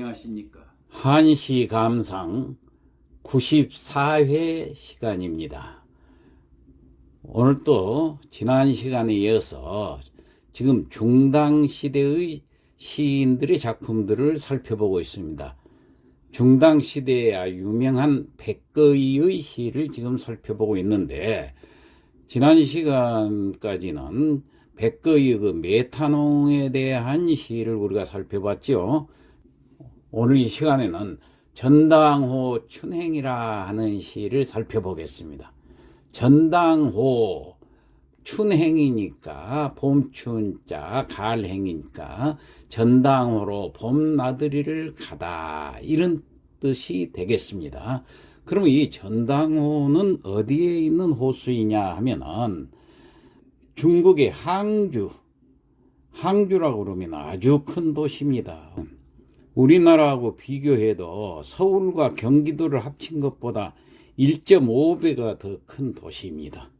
안녕하십니까. 한시 감상 94회 시간입니다. 오늘 또 지난 시간에 이어서 지금 중당 시대의 시인들의 작품들을 살펴보고 있습니다. 중당 시대의 유명한 백거이의 시를 지금 살펴보고 있는데 지난 시간까지는 백거이의 그 메타농에 대한 시를 우리가 살펴봤죠. 오늘 이 시간에는 전당호 춘행이라 하는 시를 살펴보겠습니다. 전당호 춘행이니까 봄춘자 갈행이니까 전당호로 봄나들이를 가다 이런 뜻이 되겠습니다. 그럼 이 전당호는 어디에 있는 호수이냐 하면은 중국의 항주 항주라고 그러면 아주 큰 도시입니다. 우리나라하고 비교해도 서울과 경기도를 합친 것보다 1.5배가 더 큰 도시입니다.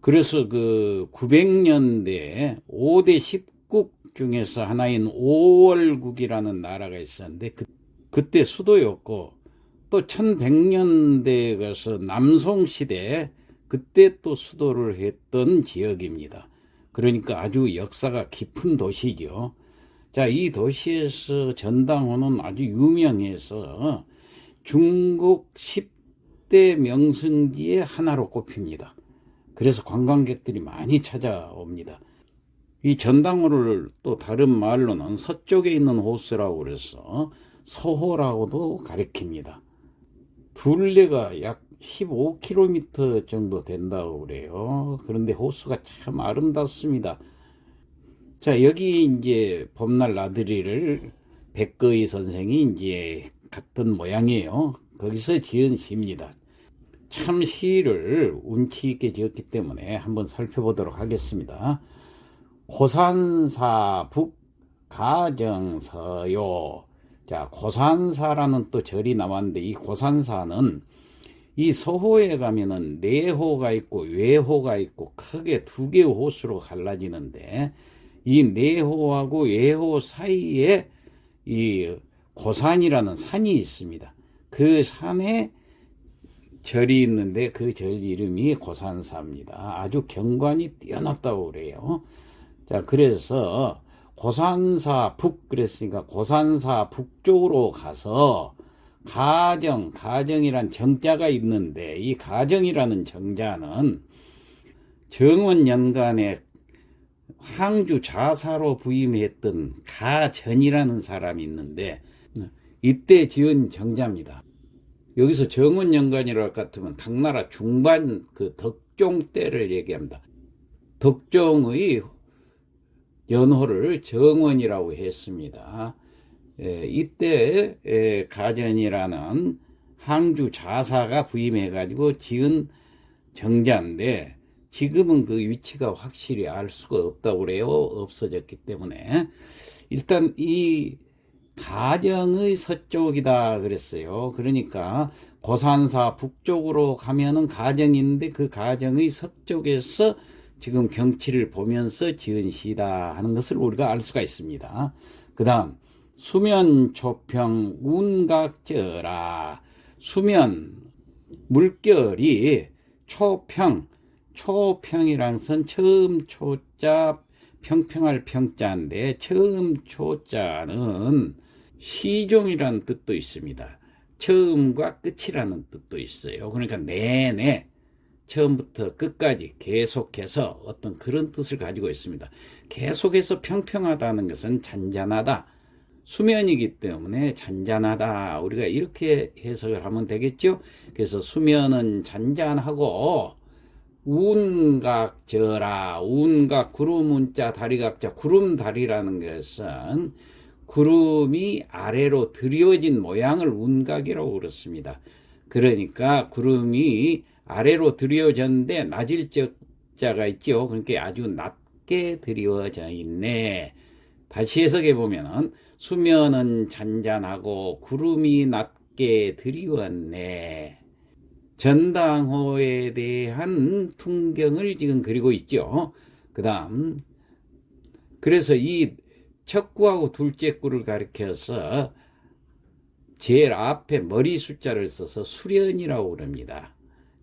그래서 그 900년대 5대 10국 중에서 하나인 5월국이라는 나라가 있었는데 그, 그때 수도였고 또 1100년대에 가서 남송시대 그때 또 수도를 했던 지역입니다. 그러니까 아주 역사가 깊은 도시죠. 자, 이 도시에서 전당호는 아주 유명해서 중국 10대 명승지의 하나로 꼽힙니다. 그래서 관광객들이 많이 찾아옵니다. 이 전당호를 또 다른 말로는 서쪽에 있는 호수라고 그래서 서호라고도 가리킵니다. 둘레가 약 15km 정도 된다고 그래요. 그런데 호수가 참 아름답습니다. 자, 여기 이제 봄날 나들이를 백거이 선생이 이제 갔던 모양이에요. 거기서 지은 시입니다. 참 시를 운치 있게 지었기 때문에 한번 살펴보도록 하겠습니다. 고산사 북 가정서요. 자, 고산사라는 또 절이 나왔는데 이 고산사는 이 서호에 가면은 내호가 있고 외호가 있고 크게 두 개의 호수로 갈라지는데 이 내호하고 외호 사이에 이 고산이라는 산이 있습니다. 그 산에 절이 있는데 그 절 이름이 고산사입니다. 아주 경관이 뛰어났다고 그래요. 자, 그래서 고산사 북 그랬으니까 고산사 북쪽으로 가서 가정, 가정이란 정자가 있는데 이 가정이라는 정자는 정원 연간에 항주 좌사로 부임했던 가전이라는 사람이 있는데 이때 지은 정자입니다. 여기서 정원 연간이라 같으면 당나라 중반 그 덕종 때를 얘기합니다. 덕종의 연호를 정원이라고 했습니다. 에, 이때 에, 가전이라는 항주 좌사가 부임해가지고 지은 정자인데 지금은 그 위치가 확실히 알 수가 없다고 그래요. 없어졌기 때문에. 일단 이 가정의 서쪽이다 그랬어요. 그러니까 고산사 북쪽으로 가면은 가정이 있는데 그 가정의 서쪽에서 지금 경치를 보면서 지은 시다 하는 것을 우리가 알 수가 있습니다. 그 다음, 수면 초평 운각저라. 수면, 물결이 초평, 초평이라는 선 처음 초자 평평할 평자인데 처음 초자는 시종이라는 뜻도 있습니다. 처음과 끝이라는 뜻도 있어요. 그러니까 내내 처음부터 끝까지 계속해서 어떤 그런 뜻을 가지고 있습니다. 계속해서 평평하다는 것은 잔잔하다. 수면이기 때문에 잔잔하다. 우리가 이렇게 해석을 하면 되겠죠? 그래서 수면은 잔잔하고 운각 저라 운각 구름 운자 다리 각자 구름 다리라는 것은 구름이 아래로 드리워진 모양을 운각이라고 그렇습니다. 그러니까 구름이 아래로 드리워졌는데 낮을 적자가 있죠. 그러니까 아주 낮게 드리워져 있네. 다시 해석해 보면은 수면은 잔잔하고 구름이 낮게 드리웠네. 전당호에 대한 풍경을 지금 그리고 있죠. 그 다음, 그래서 이 첫 구하고 둘째 구를 가리켜서 제일 앞에 머리 숫자를 써서 수련이라고 그럽니다.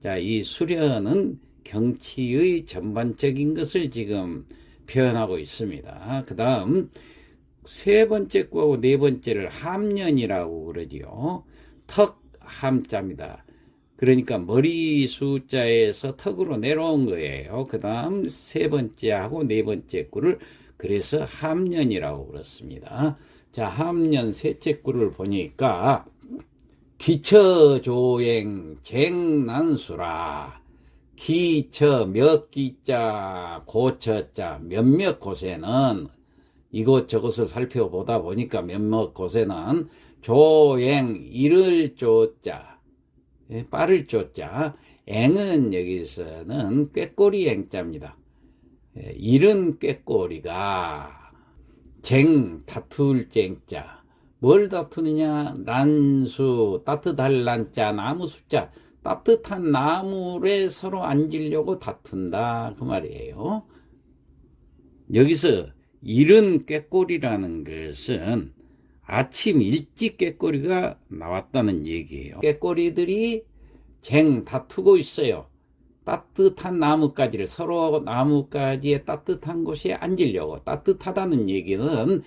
자, 이 수련은 경치의 전반적인 것을 지금 표현하고 있습니다. 그 다음, 세 번째 구하고 네 번째를 함년이라고 그러지요. 턱 함자입니다. 그러니까 머리 숫자에서 턱으로 내려온 거예요. 그 다음 세 번째하고 네 번째 구를 그래서 함년이라고 그렇습니다. 자, 함년 셋째 구를 보니까 기처조행 쟁난수라 기처 몇 기자 고처자 몇몇 곳에는 이것저것을 살펴보다 보니까 몇몇 곳에는 조행 이를 조자 예, 빠를 조자. 앵은 여기서는 꾀꼬리 앵자입니다. 예, 이른 꾀꼬리가 쟁 다툴 쟁자. 뭘 다투느냐? 난수 따뜻할 난자 나무 숫자. 따뜻한 나무에 서로 앉으려고 다툰다. 그 말이에요. 여기서 이른 꾀꼬리라는 것은 아침 일찍 꾀꼬리가 나왔다는 얘기예요. 꾀꼬리들이 쟁 다투고 있어요. 따뜻한 나뭇가지를 서로 나뭇가지에 따뜻한 곳에 앉으려고 따뜻하다는 얘기는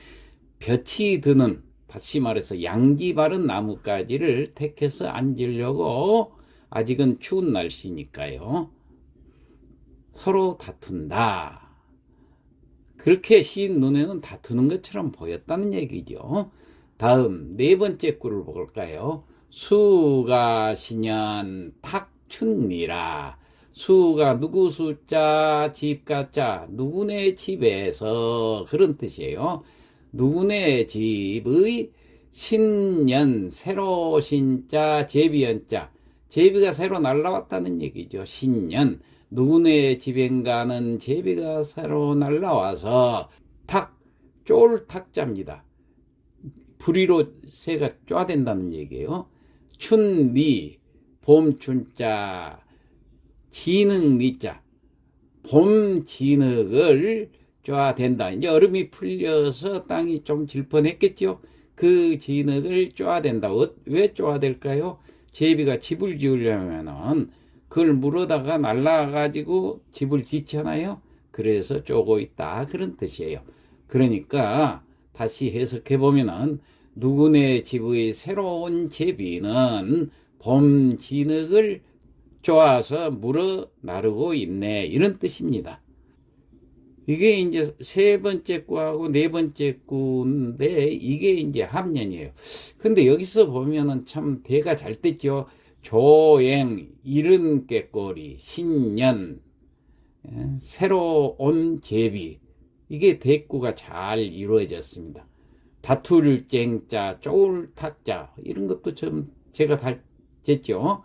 볕이 드는 다시 말해서 양기 바른 나뭇가지를 택해서 앉으려고 아직은 추운 날씨니까요. 서로 다툰다. 그렇게 시인 눈에는 다투는 것처럼 보였다는 얘기죠. 다음 네 번째 구를 볼까요? 수가 신년 탁춘니라. 수가 누구 숫자 집가자 누구네 집에서 그런 뜻이에요. 누구네 집의 신년 새로 신자 제비연자 제비가 새로 날라왔다는 얘기죠. 신년 누구네 집엔가는 제비가 새로 날라와서 탁 쫄 탁자입니다. 불의로 새가 쪼아댄다는 얘기예요. 춘미 봄춘자 진흙 니자 봄 진흙을 쪼아댄다. 이제 얼음이 풀려서 땅이 좀 질펀했겠죠. 그 진흙을 쪼아댄다. 어, 왜 쪼아댈까요? 제비가 집을 지으려면은 그걸 물어다가 날라가지고 집을 짓잖아요. 그래서 쪼고 있다. 그런 뜻이에요. 그러니까 다시 해석해 보면은 누구네 집의 새로운 제비는 봄 진흙을 쪼아서 물어 나르고 있네. 이런 뜻입니다. 이게 이제 세 번째 구하고 네 번째 구인데 이게 이제 합년이에요. 근데 여기서 보면은 참 대가 잘 됐죠. 조행, 이른 꾀꼬리, 신년, 예, 새로 온 제비. 이게 대구가 잘 이루어졌습니다. 다툴 쟁자, 쪼울 탁자 이런 것도 좀 제가 다 됐죠.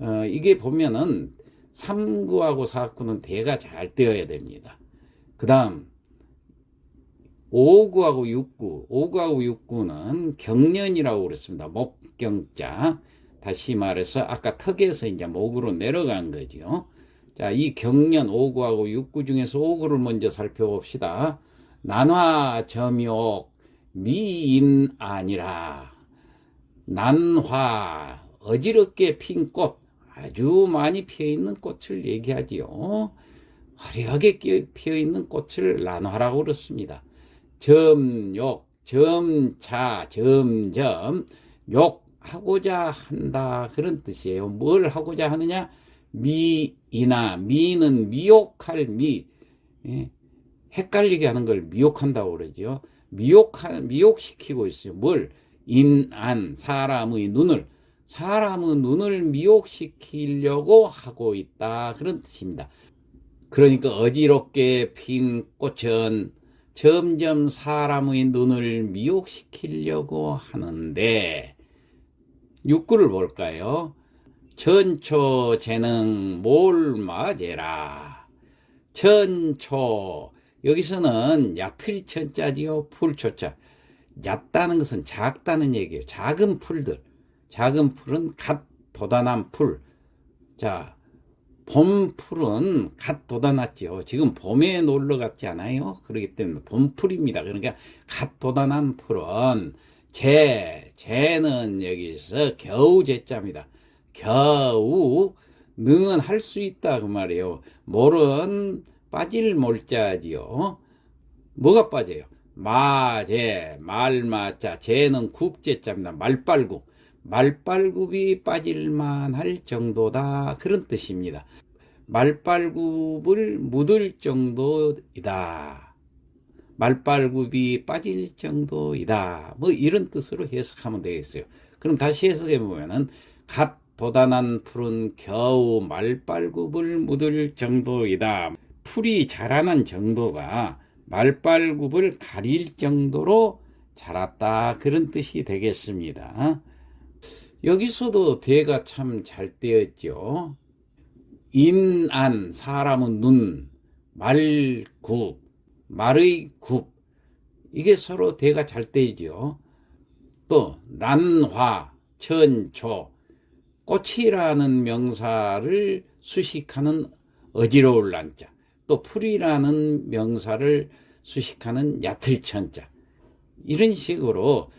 어, 이게 보면은 3구하고 4구는 대가 잘 되어야 됩니다. 그 다음 5구하고 6구, 5구하고 6구는 경련이라고 그랬습니다. 목경자. 다시 말해서 아까 턱에서 이제 목으로 내려간 거죠. 자, 이 경련 5구하고 6구 중에서 5구를 먼저 살펴봅시다. 난화 점욕 미인 아니라 난화 어지럽게 핀 꽃 아주 많이 피어 있는 꽃을 얘기하지요. 화려하게 피어 있는 꽃을 난화라고 그렇습니다. 점욕, 점차, 점점 욕 하고자 한다 그런 뜻이에요. 뭘 하고자 하느냐? 미이나 미는 미혹할 미 예? 헷갈리게 하는 걸 미혹한다고 그러죠. 미혹할 미혹시키고 있어요. 뭘 인안 사람의 눈을 사람의 눈을 미혹시키려고 하고 있다 그런 뜻입니다. 그러니까 어지럽게 핀 꽃은 점점 사람의 눈을 미혹시키려고 하는데 육구를 볼까요? 전초 재능 몰마제라 전초 여기서는 야틀 천자지요 풀초자 얕다는 것은 작다는 얘기예요. 작은 풀들 작은 풀은 갓 도단한 풀. 자 봄풀은 갓 돋아났죠. 지금 봄에 놀러 갔지 않아요? 그렇기 때문에 봄풀입니다. 그러니까 갓 돋아난 풀은 재, 재는 여기서 겨우 제자입니다. 겨우 능은 할 수 있다 그 말이에요. 몰은 빠질 몰자지요. 뭐가 빠져요? 마제, 말마자, 제는 굽제자입니다. 말빨굽. 말빨굽이 빠질만 할 정도다. 그런 뜻입니다. 말빨굽을 묻을 정도이다. 말빨굽이 빠질 정도이다. 뭐 이런 뜻으로 해석하면 되겠어요. 그럼 다시 해석해 보면은 갓 도단한 풀은 겨우 말빨굽을 묻을 정도이다. 풀이 자라난 정도가 말빨굽을 가릴 정도로 자랐다. 그런 뜻이 되겠습니다. 여기서도 대가 참 잘 떼었죠. 인안, 사람은 눈, 말굽, 말의 굽. 이게 서로 대가 잘 떼죠. 또, 난화, 천초, 꽃이라는 명사를 수식하는 어지러울 난자. 또, 풀이라는 명사를 수식하는 얕을 천자. 이런 식으로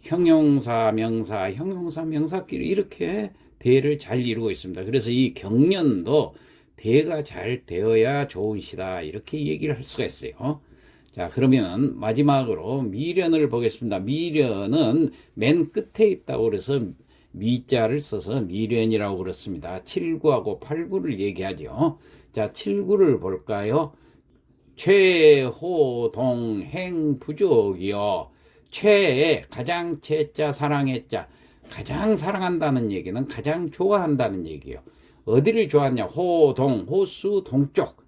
형용사, 명사, 형용사, 명사끼리 이렇게 대를 잘 이루고 있습니다. 그래서 이 경련도 대가 잘 되어야 좋은 시다. 이렇게 얘기를 할 수가 있어요. 자, 그러면 마지막으로 미련을 보겠습니다. 미련은 맨 끝에 있다고 그래서 미자를 써서 미련이라고 그렇습니다. 7구하고 8구를 얘기하죠. 자, 7구를 볼까요? 최호동행 부족이요. 최애 가장 최자 사랑의 자 가장 사랑한다는 얘기는 가장 좋아한다는 얘기예요. 어디를 좋아하냐? 호동 호수 동쪽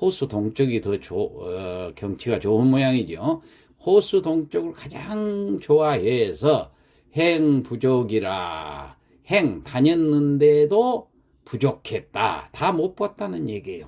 호수 동쪽이 더 조, 어, 경치가 좋은 모양이죠. 호수 동쪽을 가장 좋아해서 행 부족이라 행 다녔는데도 부족했다. 다 못 봤다는 얘기예요.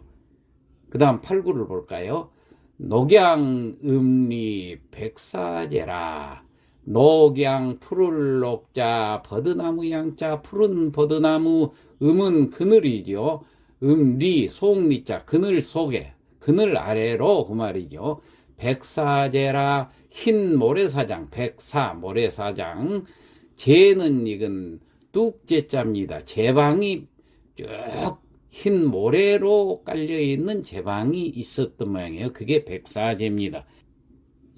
그 다음 8구를 볼까요? 녹양 음리 백사제라 녹양 푸를 녹자 버드나무 양자 푸른 버드나무 음은 그늘이죠. 음리 속리자 그늘 속에 그늘 아래로 그 말이죠. 백사제라 흰 모래사장 백사 모래사장 제는 이건 뚝제자입니다. 제방이 쭉 흰 모래로 깔려 있는 제방이 있었던 모양이에요. 그게 백사제입니다.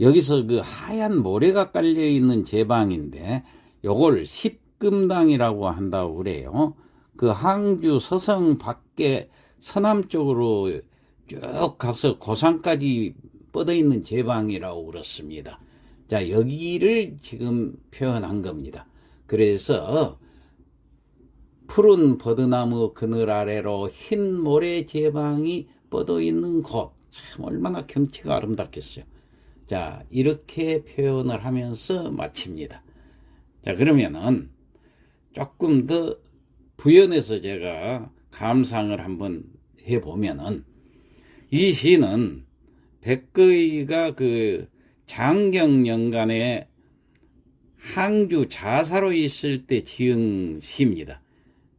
여기서 그 하얀 모래가 깔려 있는 제방인데 요걸 십금당이라고 한다고 그래요. 그 항주 서성 밖에 서남 쪽으로 쭉 가서 고산까지 뻗어 있는 제방이라고 그렇습니다. 자, 여기를 지금 표현한 겁니다. 그래서 푸른 버드나무 그늘 아래로 흰 모래 제방이 뻗어 있는 곳. 참 얼마나 경치가 아름답겠어요. 자, 이렇게 표현을 하면서 마칩니다. 자, 그러면은 조금 더 부연해서 제가 감상을 한번 해보면은 이 시는 백거이가 그 장경 연간에 항주 자사로 있을 때 지은 시입니다.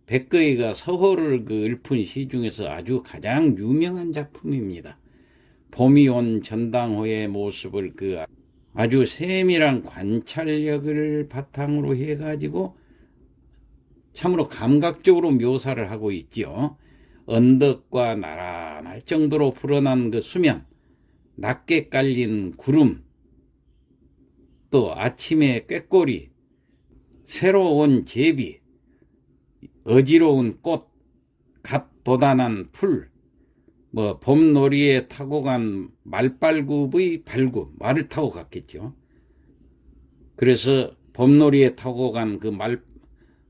백거이가 서호를 그 읊은 시 중에서 아주 가장 유명한 작품입니다. 봄이 온 전당호의 모습을 그 아주 세밀한 관찰력을 바탕으로 해가지고 참으로 감각적으로 묘사를 하고 있지요. 언덕과 나란할 정도로 불어난 그 수면, 낮게 깔린 구름, 또 아침의 꾀꼬리, 새로운 제비, 어지러운 꽃, 갓 돋아난 풀, 뭐 봄놀이에 타고 간 말발굽의 발굽, 말을 타고 갔겠죠. 그래서 봄놀이에 타고 간 그 말,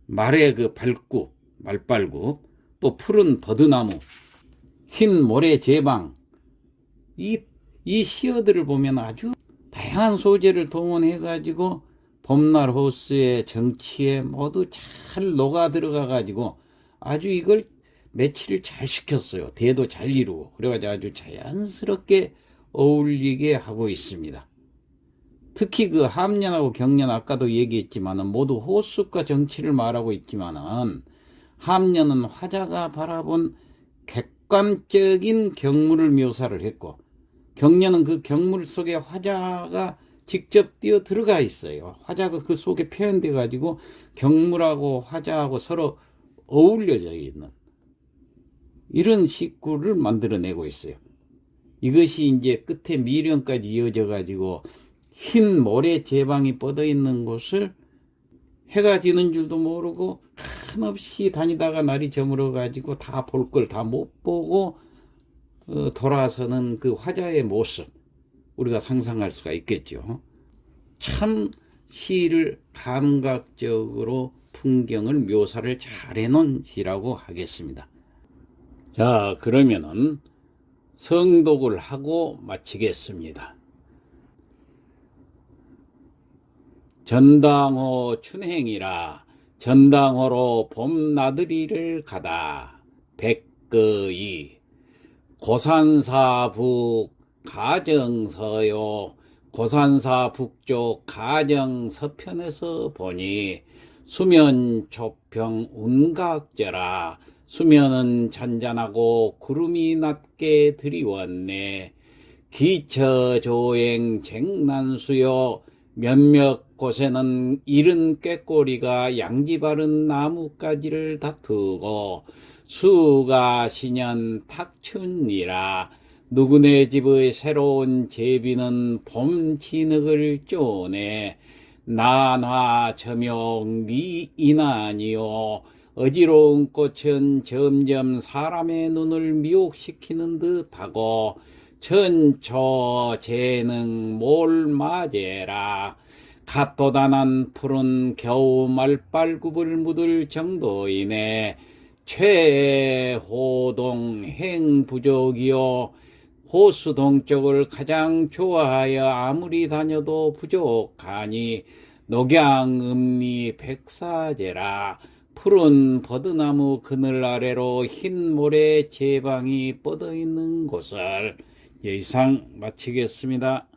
말의 그 발굽, 말발굽, 또 푸른 버드나무, 흰 모래 제방, 이, 이 시어들을 보면 아주 다양한 소재를 동원해가지고 봄날 호수의 정치에 모두 잘 녹아 들어가가지고 아주 이걸 매치를 잘 시켰어요. 대도 잘 이루고. 그래가지고 아주 자연스럽게 어울리게 하고 있습니다. 특히 그 함년하고 경년 아까도 얘기했지만은 모두 호수과 정치를 말하고 있지만은 함년은 화자가 바라본 직관적인 경물을 묘사를 했고 경려는 그 경물 속에 화자가 직접 뛰어 들어가 있어요. 화자가 그 속에 표현돼 가지고 경물하고 화자하고 서로 어울려져 있는 이런 식구를 만들어내고 있어요. 이것이 이제 끝에 미련까지 이어져 가지고 흰 모래 제방이 뻗어 있는 곳을 해가 지는 줄도 모르고 한없이 다니다가 날이 저물어 가지고 다 볼 걸 다 못 보고 어, 돌아서는 그 화자의 모습 우리가 상상할 수가 있겠죠. 참 시를 감각적으로 풍경을 묘사를 잘 해놓은 시라고 하겠습니다. 자, 그러면은 성독을 하고 마치겠습니다. 전당호 춘행이라 전당호로 봄 나들이를 가다. 백거이. 고산사 북 가정서요. 고산사 북쪽 가정 서편에서 보니 수면 조평 운각제라 수면은 잔잔하고 구름이 낮게 드리웠네. 기처 조행 쟁난수요. 몇몇 곳에는 이른 꾀꼬리가 양지 바른 나뭇가지를 다투고 수가 신년 탁춘이라 누구네 집의 새로운 제비는 봄 진흙을 쪼네 난화 저명 미인하니요. 어지러운 꽃은 점점 사람의 눈을 미혹시키는 듯하고 천초 재능 몰마제라 갓도단한 푸른 겨우 말발굽을 묻을 정도이네 최호동 행부족이요 호수 동쪽을 가장 좋아하여 아무리 다녀도 부족하니 녹양음리 백사제라 푸른 버드나무 그늘 아래로 흰 모래 제방이 뻗어 있는 곳을 예, 이상 마치겠습니다.